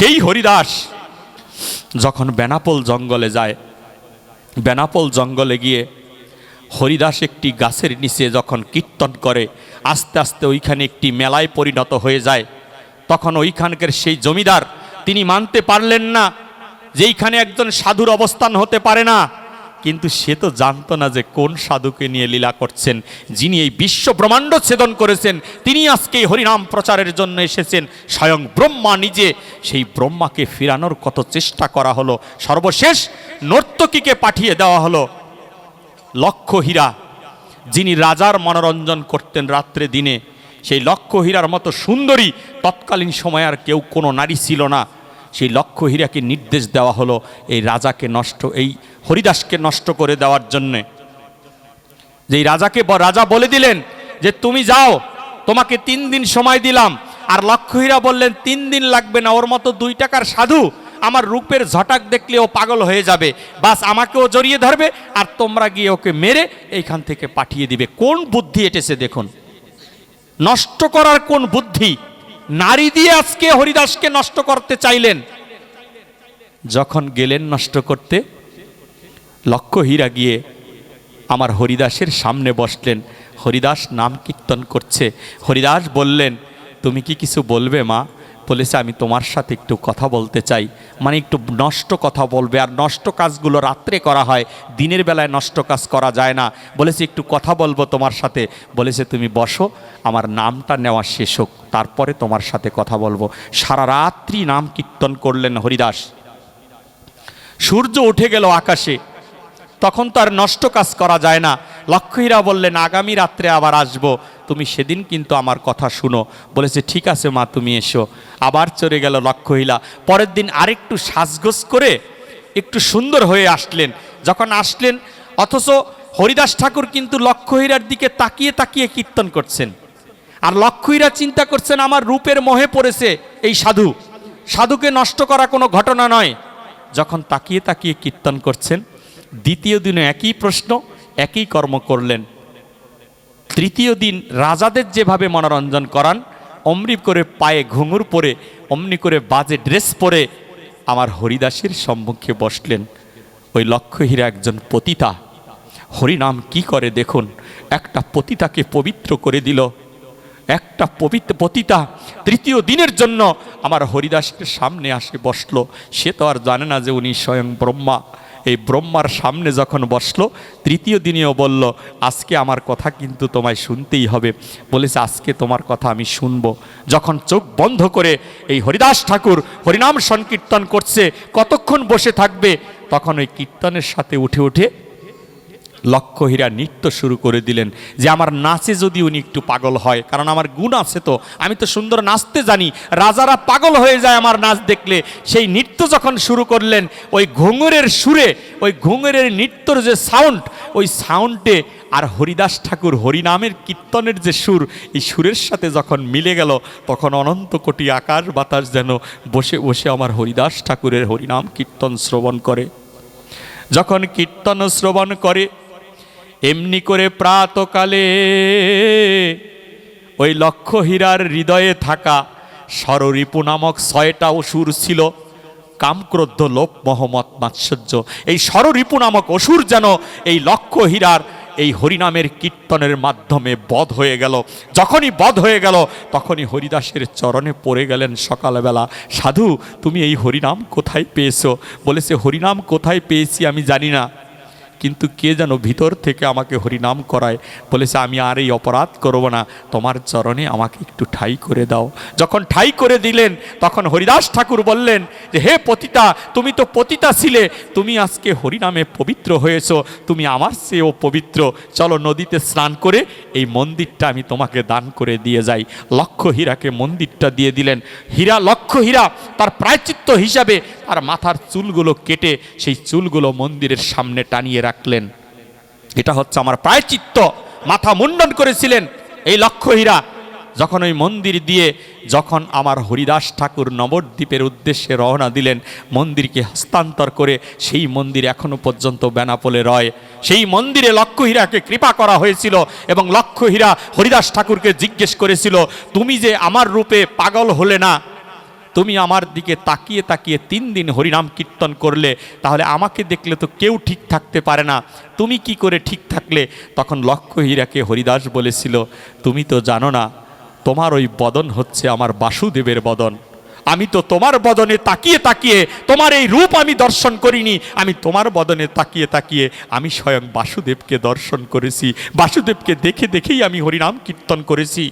সেই হরিদাস যখন বেনাপোল জঙ্গলে যায়, বেনাপোল জঙ্গলে গিয়ে হরিদাস একটি গাছের নিচে যখন কীর্তন করে, আস্তে আস্তে ওইখানে একটি মেলায় পরিণত হয়ে যায়, তখন ওইখানকার সেই জমিদার, তিনি মানতে পারলেন না যেইখানে একজন সাধুর অবস্থান হতে পারে না। কিন্তু সে তো জানতো না যে কোন সাধুকে নিয়ে লীলা করছেন, যিনি এই বিশ্ব ব্রহ্মাণ্ড ছেদন করেছেন, তিনি আজকে এই হরিনাম প্রচারের জন্য এসেছেন, স্বয়ং ব্রহ্মা নিজে। সেই ব্রহ্মাকে ফিরানোর কত চেষ্টা করা হলো? সর্বশেষ নর্তকীকে পাঠিয়ে দেওয়া হলো লক্ষ্য হীরা, যিনি রাজার মনোরঞ্জন করতেন রাত্রে দিনে। সেই লক্ষ্য হীরার মতো সুন্দরী তৎকালীন সময় আর কেউ কোনো নারী ছিল না। সেই লক্ষ্য হীরাকে নির্দেশ দেওয়া হলো এই রাজাকে নষ্ট, এই হরিদাসকে নষ্ট করে দেওয়ার জন্যে। যে রাজাকে রাজা বলে দিলেন যে তুমি যাও, তোমাকে তিন দিন সময় দিলাম। আর লক্ষ্যহীরা বললেন, তিন দিন লাগবে না, ওর মতো দুই টাকার সাধু আমার রূপের ঝটাক দেখলে ও পাগল হয়ে যাবে। বাস আমাকেও জড়িয়ে ধরবে আর তোমরা গিয়ে ওকে মেরে এইখান থেকে পাঠিয়ে দিবে। কোন বুদ্ধি এটেছে দেখুন। নষ্ট করার কোন বুদ্ধি? নারী দিয়ে আজকে হরিদাসকে নষ্ট করতে চাইলেন। যখন গেলেন নষ্ট করতে লক্ষ্য হীরা গিয়ে আমার হরিদাসের সামনে বসলেন। হরিদাস নাম কীর্তন করছে। হরিদাস বললেন, তুমি কি কিছু বলবে মা? বলেছে, আমি তোমার সাথে একটু কথা বলতে চাই। মানে একটু নষ্ট কথা বলবে, আর নষ্ট কাজগুলো রাত্রে করা হয়, দিনের বেলায় নষ্ট কাজ করা যায় না। বলেছে, একটু কথা বলব তোমার সাথে। বলেছে, তুমি বসো, আমার নামটা নেওয়া শেষ হোক, তারপরে তোমার সাথে কথা বলব। সারা রাত্রি নাম কীর্তন করলেন হরিদাস। সূর্য উঠে গেল আকাশে। তখন তো আর নষ্ট কাজ করা যায় না। লক্ষ্মীরা বললেন, আগামী রাত্রে আবার আসব। তুমি সেদিন কিন্তু আমার কথা শুনো। বলেছে, ঠিক আছে মা, তুমি এসো। আবার চলে গেল লক্ষ্মীলা। পরের দিন আরেকটু সাজগোজ করে একটু সুন্দর হয়ে আসলেন। যখন আসলেন, অথচ হরিদাস ঠাকুর কিন্তু লক্ষ্মীরার দিকে তাকিয়ে তাকিয়ে কীর্তন করছেন। আর লক্ষ্মীরা চিন্তা করছেন, আমার রূপের মোহে পড়েছে এই সাধু। সাধুকে নষ্ট করা কোনো ঘটনা নয়। যখন তাকিয়ে তাকিয়ে কীর্তন করছেন দ্বিতীয় দিনে একই প্রশ্ন, একই কর্ম করলেন। তৃতীয় দিন রাজাদের যেভাবে মনোরঞ্জন করান, অমনি করে পায়ে ঘুঙুর পরে, অমনি করে বাজে ড্রেস পরে আমার হরিদাসের সম্মুখে বসলেন। ওই লক্ষ্যহীরা একজন পতিতা। হরিনাম কি করে দেখুন, একটা পতিতাকে পবিত্র করে দিল। একটা পবিত্র পতিতা তৃতীয় দিনের জন্য আমার হরিদাসের সামনে আসে বসল। সে তো আর জানে না যে উনি স্বয়ং ব্রহ্মা। এই ব্রহ্মার সামনে যখন বসল, তৃতীয় দিনেও বলল, আজকে আমার কথা কিন্তু তোমায় শুনতেই হবে। বলেছে, আজকে তোমার কথা আমি শুনব। যখন চোখ বন্ধ করে এই হরিদাস ঠাকুর হরিনাম সংকীর্তন করছে, কতক্ষণ বসে থাকবে, তখন ওই কীর্তনের সাথে উঠে উঠে লক্ষ্যহীরা নৃত্য শুরু করে দিলেন যে আমার নাচে যদি উনি একটু পাগল হয়, কারণ আমার গুণ আছে তো, আমি তো সুন্দর নাচতে জানি, রাজারা পাগল হয়ে যায় আমার নাচ দেখলে। সেই নৃত্য যখন শুরু করলেন, ওই ঘুঙুরের সুরে, ওই ঘুঙুরের নৃত্যর যে সাউন্ড ওই সাউন্ডে আর হরিদাস ঠাকুর হরিনামের কীর্তনের যে সুর, এই সুরের সাথে যখন মিলে গেল, তখন অনন্ত কোটি আকাশ বাতাস যেন বসে বসে আমার হরিদাস ঠাকুরের হরিনাম কীর্তন শ্রবণ করে। যখন কীর্তন শ্রবণ করে এমনি করে প্রাতকালে ওই লক্ষ্য হীরার হৃদয়ে থাকা সররিপু নামক ছয়টা অসুর ছিল। কামক্রোধ লোপ মহম্মদ মাৎসর্য। এই সররিপু নামক অসুর যেন এই লক্ষ্য হীরার এই হরিনামের কীর্তনের মাধ্যমে বধ হয়ে গেল। যখনই বধ হয়ে গেল, তখনই হরিদাসের চরণে পড়ে গেলেন সকালবেলা। সাধু, তুমি এই হরিনাম কোথায় পেয়েছ? বলেছে, হরিনাম কোথায় পেয়েছি আমি জানি না। কিন্তু কে যেন ভিতর থেকে আমাকে হরিনাম করায় বলেছে আমি আর এই অপরাধ করব না। তোমার চরণে আমাকে একটু ঠাই করে দাও। যখন ঠাই করে দিলেন, তখন হরিদাস ঠাকুর বললেন যে, হে পতিতা, তুমি তো পতিতা ছিলে। তুমি আজকে হরিনামে পবিত্র হয়েছ। তুমি আমার চেয়েও পবিত্র। চলো নদীতে স্নান করে এই মন্দিরটা আমি তোমাকে দান করে দিয়ে যাই। লক্ষ্য হীরাকে মন্দিরটা দিয়ে দিলেন। হীরা লক্ষ্য হীরা, তার প্রায়চিত্ত হিসাবে তার মাথার চুলগুলো কেটে সেই চুলগুলো মন্দিরের সামনে টানিয়ে রাখলেন। এটা হচ্ছে আমার প্রায়চিত্ত মাথা মুন্ডন করেছিলেন এই লক্ষ্য হীরা যখন ওই মন্দির দিয়ে যখন আমার হরিদাস ঠাকুর নবদ্বীপের উদ্দেশ্যে রওনা দিলেন, মন্দিরকে হস্তান্তর করে সেই মন্দির এখনও পর্যন্ত বেনাপোলে রয়। সেই মন্দিরে লক্ষ্যহীরাকে কৃপা করা হয়েছিল এবং লক্ষ্যহীরা হরিদাস ঠাকুরকে জিজ্ঞেস করেছিল, তুমি যে আমার রূপে পাগল হলে না তুমি আমার দিকে তাকিয়ে তাকিয়ে তিন দিন হরিনাম কীর্তন করলে, তাহলে আমাকে দেখলে তো কেউ ঠিক থাকতে পারে না। তুমি কি করে ঠিক থাকলে? তখন লক্ষ্য হীরাকে হরিদাস বলেছিল, তুমি তো জানো না, তোমার ওই বদন হচ্ছে আমার বাসুদেবের বদন। আমি তো তোমার বদনে তাকিয়ে তাকিয়ে, তোমার এই রূপ আমি দর্শন করিনি। আমি তোমার বদনে তাকিয়ে তাকিয়ে, আমি স্বয়ং বাসুদেবকে দর্শন করেছি। বাসুদেবকে দেখে দেখেই আমি হরিনাম কীর্তন করেছি।